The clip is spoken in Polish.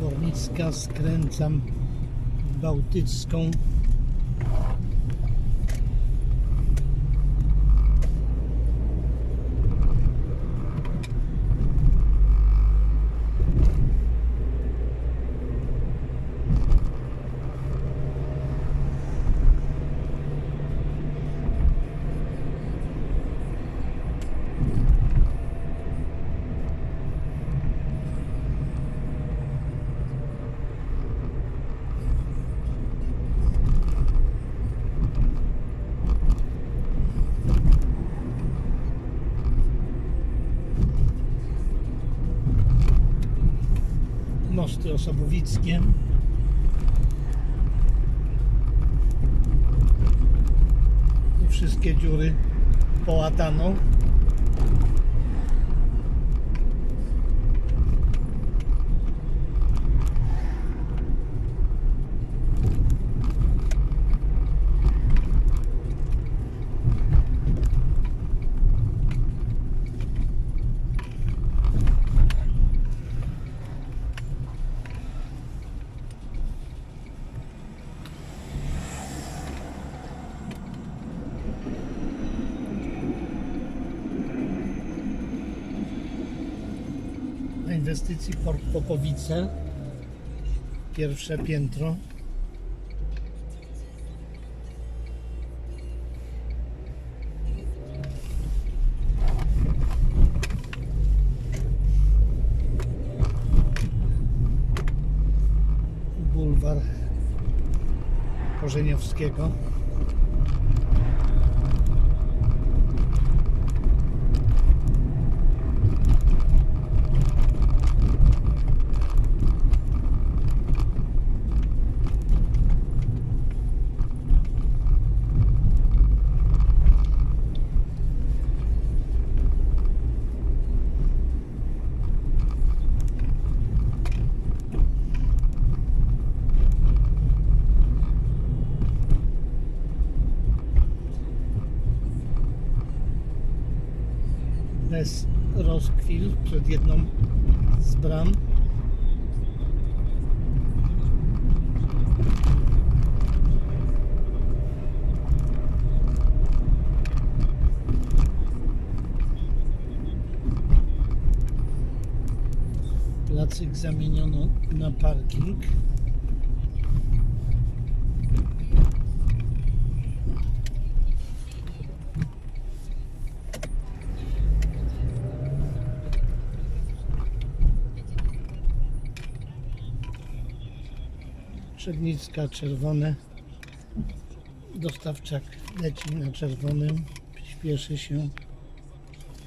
Obornicka skręcam Bałtycką. Mosty Osobowickie. I wszystkie dziury połatano. Inwestycji Port Popowice. Pierwsze piętro. Bulwar Korzeniowskiego. Bez rozkwil przed jedną z bram. Placyk zamieniono na parking. Trzebnicka czerwone. Dostawczak leci na czerwonym. Śpieszy się.